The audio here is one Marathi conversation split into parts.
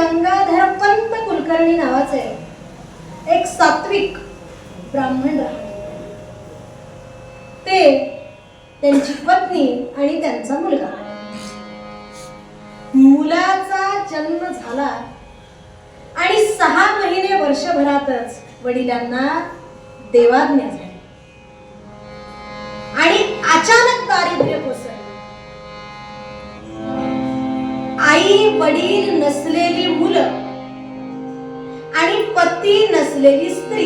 गंगाधर पंत कुलकर्णी नावाचे एक सात्विक ब्राह्मण ते त्यांची पत्नी आणि त्यांचा मुलगा. मुलाचा जन्म झाला आणि सहा महिने वर्षभरातच वडिलांना देवाज्ञा झाली. आणि अचानक दारिद्र्य कोसळलं. आई वडील नसलेली मुलं आणि पती नसलेली स्त्री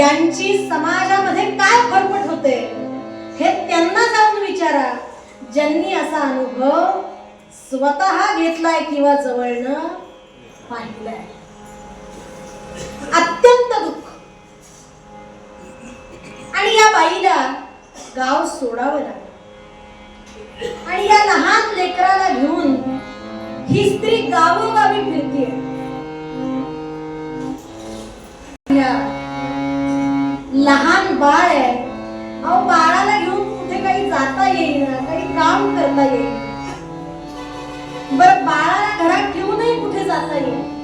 यांची समाजामध्ये काय फरफट होते हे त्यांना जाऊन विचारा. ज्यांनी असा अनुभव स्वतः घेतलाय किंवा जवळनं पाहिलाय. अत्यंत दुःख. आणि या बाईला गाव सोडावं लागलं. आणि या लहान लेकराला घेऊन ही स्त्री गावोगावी फिरतीये. लहान बाळ आहे. अहो बाळाला घेऊन कुठे काही जाता येईना काही काम करता येईल. बर बाळाला घरात ठेवूनही कुठे जाता येईल?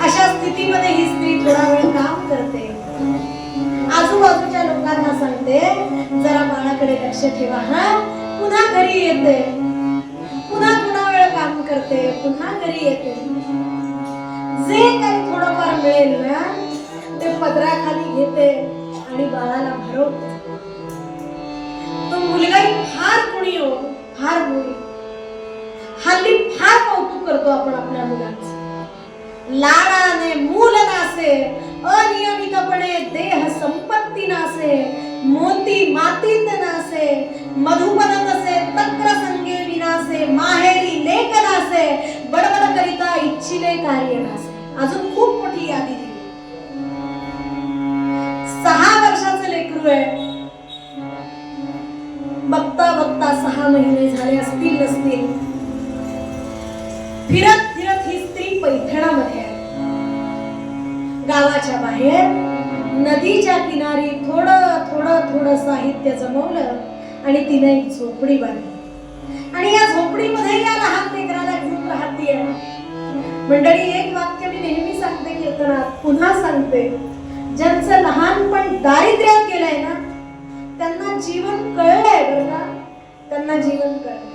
अशा स्थितीमध्ये ही स्त्री थोडा वेळ काम करते. आजूबाजूच्या लोकांना सांगते जरा बाळाकडे लक्ष ठेवा हा. पुन्हा घरी येते. करते पुन्हा घरी येते. जे काही थोडंफार मिळेल ना ते पदराखाली घेते आणि बाळाला भरवते. तो मुलगाही फार कुणी हो फार मुली हल्ली फार कौतुक करतो आपण आपल्या मुलांचं. लाडाने मूल नासे अनियमितपणे देह संपत्ती नासे मोती मातीत नासे मधुपद नसे तक्र करिता कार्य अजून खूप मोठी यादी दिली. सहा वर्षाचं लेकरू आहे. बघता बघता सहा महिने झाले असतील नसतील. फिरत फिरत ही स्त्री पैठणामध्ये आहे. गावाच्या बाहेर नदीच्या किनारी थोडं थोडं थोडं साहित्य जमवलं आणि तिने एक झोपडी बांधली. पुन्हा ज्यांचं लहानपण दारिद्र्यात गेलंय ना त्यांना जीवन कळलंय बरं का? त्यांना जीवन कळलं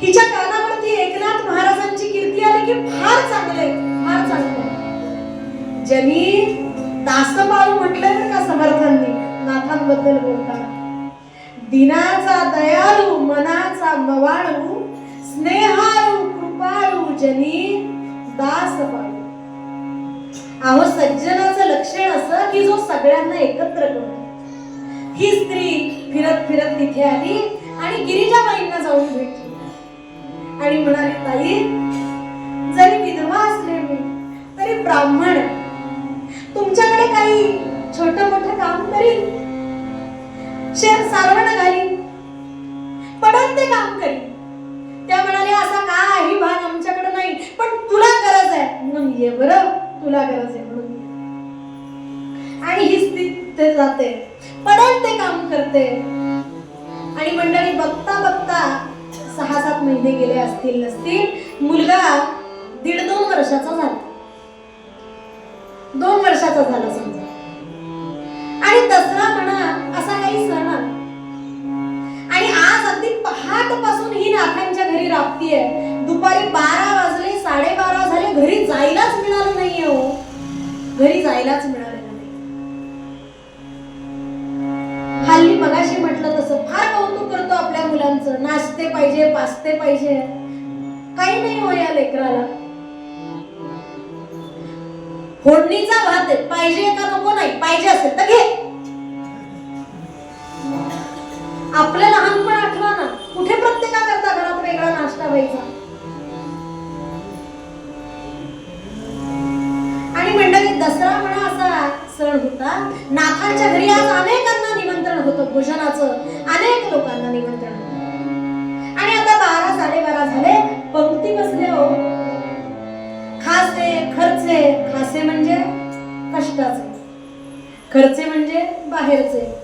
हिच्या कानावरती एकनाथ महाराजांची कीर्ती आली की फार चांगले फार चांगले ज्यांनी दासपाळू म्हटलंय बरं का समर्थांनी नाथांबद्दल बोलताना. दिनाचा दयाळू मनाचा मवाळू स्नेहाळू कृपाळू जनी दासबाळू अहो सज्जनाचं लक्षण असं की जो सगळ्यांना एकत्र करतो. ही स्त्री फिरत फिरत तिथे आली आणि गिरिजाबाईंना जाऊन भेटली. आणि म्हणाली ताई जरी विधवा असले मी तरी ब्राह्मण तुमच्याकडे काही छोट मोठं काम करीन शेर सारवण घालीन पडत ते काम करीन त्या म्हणाले असा काही भाग आमच्याकडे नाही पण तुला गरज आहे. म्हणून ये बरं. तुला गरज आहे म्हणून. आणि ही स्थिती ते जाते. पडत ते काम करते. आणि मंडळी बघता बघता सहा सात महिने गेले असतील नसतील. मुलगा दीड दोन वर्षाचा झाला. दोन वर्षाचा झाला समजा. आणि दसरा म्हणा असा काही सण आणि आज अगदी पहाटपासून ही नाथांच्या घरी राबतीये. दुपारी बारा जायलाच मिळालेलं नाही. हल्ली मगाशी म्हटलं तसं फार कौतुक करतो आपल्या मुलांचं. नाचते पाहिजे पाचते पाहिजे. काही नाही हो या लेकराला. फोडणीचा भात आहे. पाहिजे का नको नाही? पाहिजे असेल तर घे. आपलं लहानपण आठवा ना. कुठे प्रत्येकाकरता घरात वेगळा नाश्ता व्हायचा? दसरा म्हणा असा सण होता नाथांच्या घरी आज अनेकांना निमंत्रण होतं भोजनाचं. अनेक लोकांना निमंत्रण होतं. आणि आता बारा साडेबारा झाले पंक्ती बसले हो. खासे खर्चे. खासे म्हणजे कष्टाचे. खर्चे म्हणजे बाहेरचे.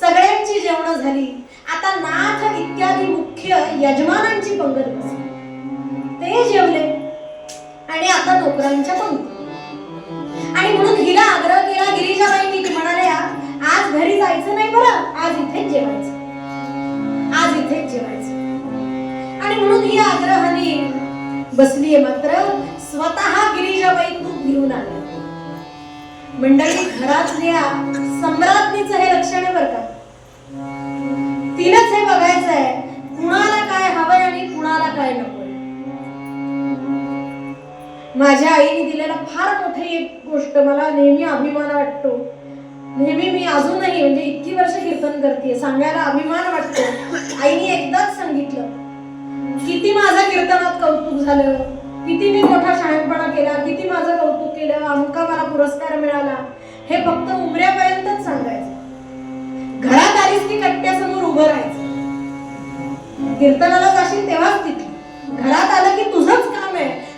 सगळ्यांची जेवण झाली. आता नाथ इत्यादी मुख्य यजमानांची पंगत बसली. ते जेवले. आणि आता नोकरांच्या पंक्ती आणि म्हणून हिला आग्रह केला गिरीजाबाईंनी की म्हणाल्या आज घरी जायचं नाही बरं आज इथेच जेवायचं. आज इथेच जेवायचं. आणि म्हणून ही आग्रहाने बसलीये मात्र स्वतः गिरीजाबाई तूप घेऊन आल्या मंडळी घरातल्या सम्राज्ञीचं हे लक्षण आहे बरं का. तिलाच हे बघायचं आहे कुणाला काय हवंय आणि कुणाला काय नको. माझ्या आईने दिलेला फार मोठी एक गोष्ट मला नेहमी अभिमान वाटतो. नेहमी मी अजूनही म्हणजे इतकी वर्ष कीर्तन करते सांगायला अभिमान वाटतो. आईने एकदाच सांगितलं किती माझं कीर्तनात कौतुक झालं किती मी मोठा शहाणपणा केला किती माझं कौतुक केलं अमुका मला पुरस्कार मिळाला. हे फक्त उमऱ्यापर्यंतच सांगायचं. घरात आलीस की कट्ट्यासमोर उभं राहायचं. कीर्तनाला जाशील तेव्हाच तिथे घरात आलं की तुझंच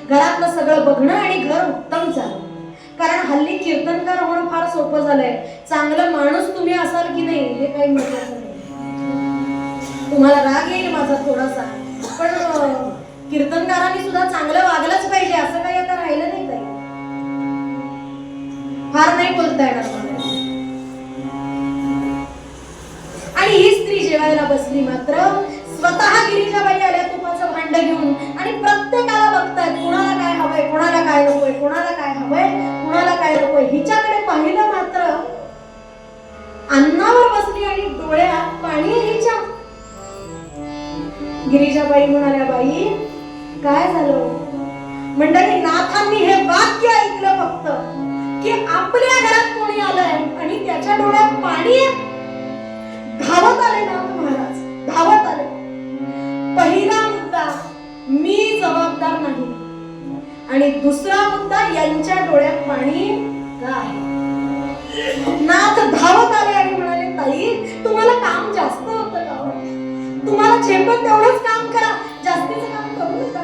घरातलं सगळं बघणं आणि घर उत्तम झालं. कारण हल्ली कीर्तनकार होणं फार सोपं झालंय. चांगलं माणूस तुम्ही असाल की नाही हे काही महत्वाचं नाही. तुम्हाला राग येईल माझा थोडासा पण कीर्तनकारांनी सुद्धा चांगलं वागलंच पाहिजे असं काही आता राहिलं नाही काही. फार नाही बोलता येणार आणि ही स्त्री जेवायला बसली मात्र स्वतः गिरीजाबाई आल्या तुपाचा दंड घेऊन आणि प्रत्येकाला बघतायत कुणाला काय हवंय कुणाला काय नकोय कुणाला काय हवंय कुणाला काय नकोय? हिच्याकडे पाहिलं मात्र अन्नावर बसली आणि डोळ्यात पाणी हिच्या. गिरीजाबाई म्हणाल्या बाई काय झालं? मंडळी नाथांनी हे वाक्य ऐकलं फक्त की आपल्या घरात कोणी आलंय आणि त्याच्या डोळ्यात पाणी धावत आले नाथ महाराज धावत आले. पहिला मुद्दा मी जबाबदार नाही. आणि दुसरा मुद्दा यांच्या डोळ्यात पाणी का आहे? नाथ धावत आले आणि म्हणाले ताई तुम्हाला काम जास्त होतं का हो? तुम्हाला झेपत तेवढंच काम करा. जास्तीचं काम करू नका.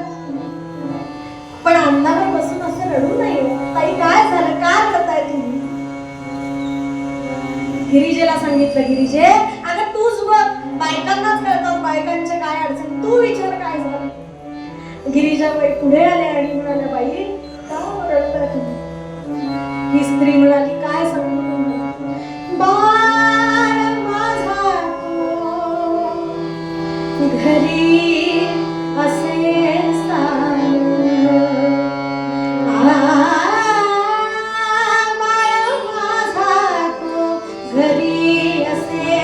पण अंधावर बसून असं रडू नये. ताई काय झालं? काय करताय तुम्ही? गिरिजेला सांगितलं गिरिजे बायकांनाच कळतात बायकांच्या काय अडचण. तू विचार काय झालं? गिरीजाबाई पुढे आले आणि म्हणाल्या बाई का तुम्ही? ही स्त्री म्हणाली काय सांगू घरी असे घरी असे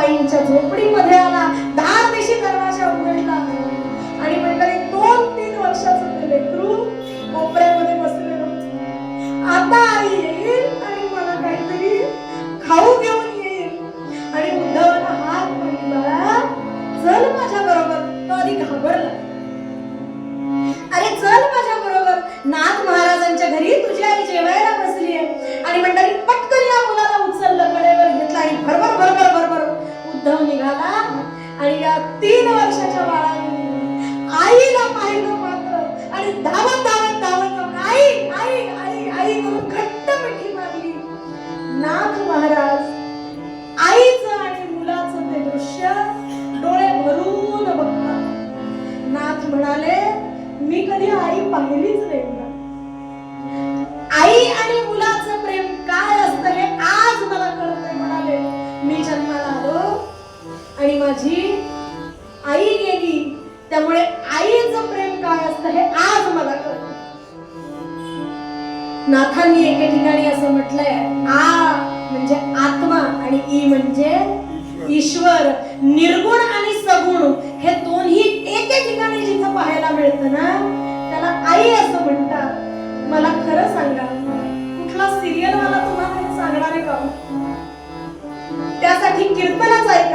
आणि बाईंच्या झोपडीमध्ये आला.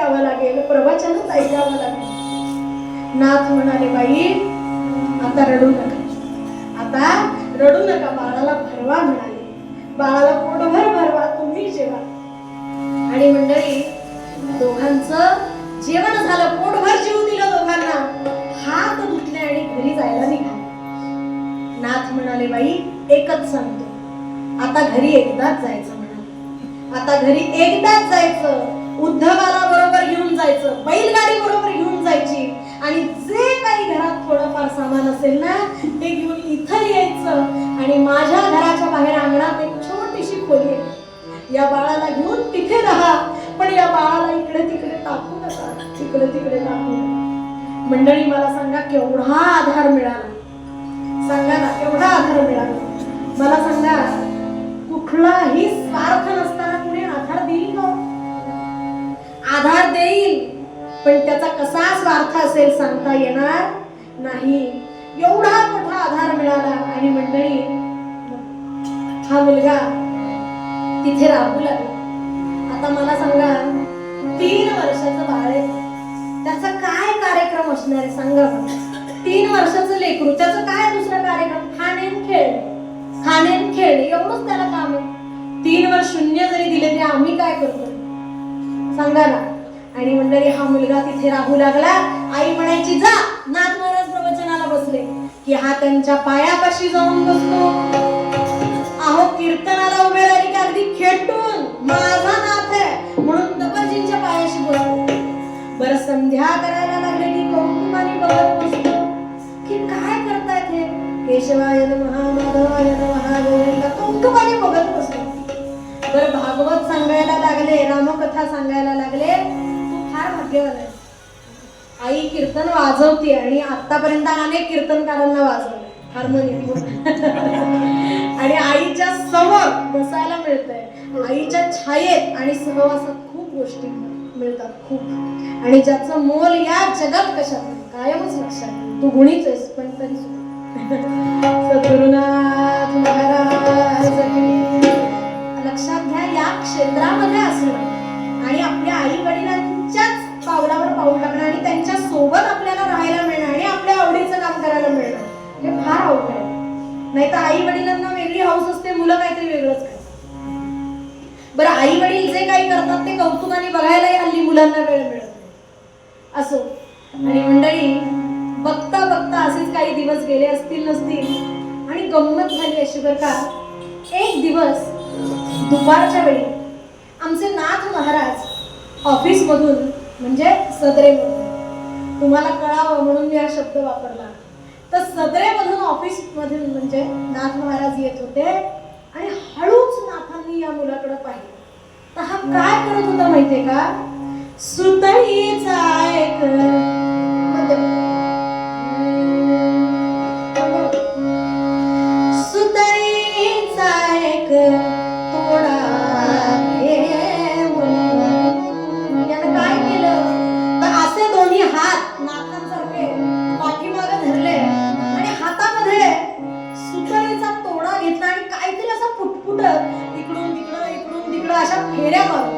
ऐकावं लागेल प्रवचनच ऐकावं लागेल. नाथ म्हणाले बाई आता रडू नका. आता रडू नका बाळाला भरवा म्हणाले. बाळाला पोटभर भरवा तुम्ही जेवा. आणि मंडळी दोघांचं जेवण झालं पोटभर जेवू दिलं दोघांना. हात धुतले आणि घरी जायला निघाले. नाथ म्हणाले बाई एकच सांगतो. आता घरी एकदाच जायचं म्हणाले. आता घरी एकदाच जायचं. उद्धवाला बरोबर घेऊन जायचं बैलगाडी बरोबर घेऊन जायची. आणि जे काही घरात थोडंफार सामान असेल ना ते घेऊन इथं यायचं. आणि माझ्या घराच्या बाहेर अंगणात एक छोटीशी खोली आहे. या बाळाला घेऊन तिथे राहा. पण या बाळाला इकडे तिकडे टाकू नका. तिकडे तिकडे टाकू मंडळी मला सांगा केवढा आधार मिळाला? सांगा ना केवढा आधार मिळाला? मला सांगा कुठलाही स्वार्थ नसताना आधार देईल. पण त्याचा कसा स्वार्थ असेल सांगता येणार नाही. एवढा मोठा आधार मिळाला आणि मंडळी हा मुलगा तिथे राहू लागला. आता मला सांगा तीन वर्षाचं बाळ आहे. त्याचा काय कार्यक्रम असणार आहे सांगा तीन वर्षाचं लेकरू त्याचं काय दुसरा कार्यक्रम? खाणेन खेळ. खाणेन खेळ. एवढंच त्याला काम आहे. तीन वर्ष शून्य जरी दिले तरी आम्ही काय करतो? सांगा ना. आणि मंडळी हा मुलगा तिथे राहू लागला. आई म्हणायची जा. नाथ महाराज प्रवचनाला बसले की हा त्यांच्या पायापाशी जाऊन बसतो. अहो कीर्तनाला उभे राहिले की अगदी खेटून. माझा नाथ आहे. म्हणून दबरजींच्या पायाशी बसतो. बरं संध्या करायला लागले की कौतुकाने बघत बसतो. की काय करतायत हे केशवाय नमः महागोविंद नमः कौतुकाने बघत तर भागवत सांगायला लागले रामकथा सांगायला लागले तू फार भाग्यवान आहे. आई कीर्तन वाजवते आणि आतापर्यंत अनेक कीर्तनकारांना वाजवलं हार्मोनियम आणि आईच्या समोर बसायला मिळतंय. आईच्या छायेत आणि सहवासात खूप गोष्टी मिळतात खूप. आणि ज्याचं मोल या जगात कशात कायमच लक्षात तू गुणीच आहेस पण तरी सद्गुरुनाथ महाराज क्षेत्रामध्ये असणं आणि आपल्या आई वडिलांच्याच पावलावर पाऊल टाकणं आणि त्यांच्यासोबत आपल्याला राहायला मिळणं आणि आपल्या आवडीचं काम करायला मिळणं हे फार अवघड आहे. नाही तर आई वडिलांना वेगळी हाऊस असते मुलं काहीतरी वेगळंच करतात. बरं आई वडील जे काही करतात ते कौतुकाने बघायलाही हल्ली मुलांना वेळ मिळत नाही. असो. आणि मंडळी बघता बघता असेच काही दिवस गेले असतील नसतील आणि गंमत झाली अशी बरं का एक दिवस दुपारच्या वेळी आमचे नाथ महाराज ऑफिसमधून म्हणजे सदरेमधून तुम्हाला कळावं म्हणून मी हा शब्द वापरला. तर सदरेमधून ऑफिसमधून म्हणजे नाथ महाराज येत होते आणि हळूच नाथांनी या मुलाकडे पाहिलं. तर हा काय करत होता माहितीये का? सुतळीचा एक अशा फेऱ्या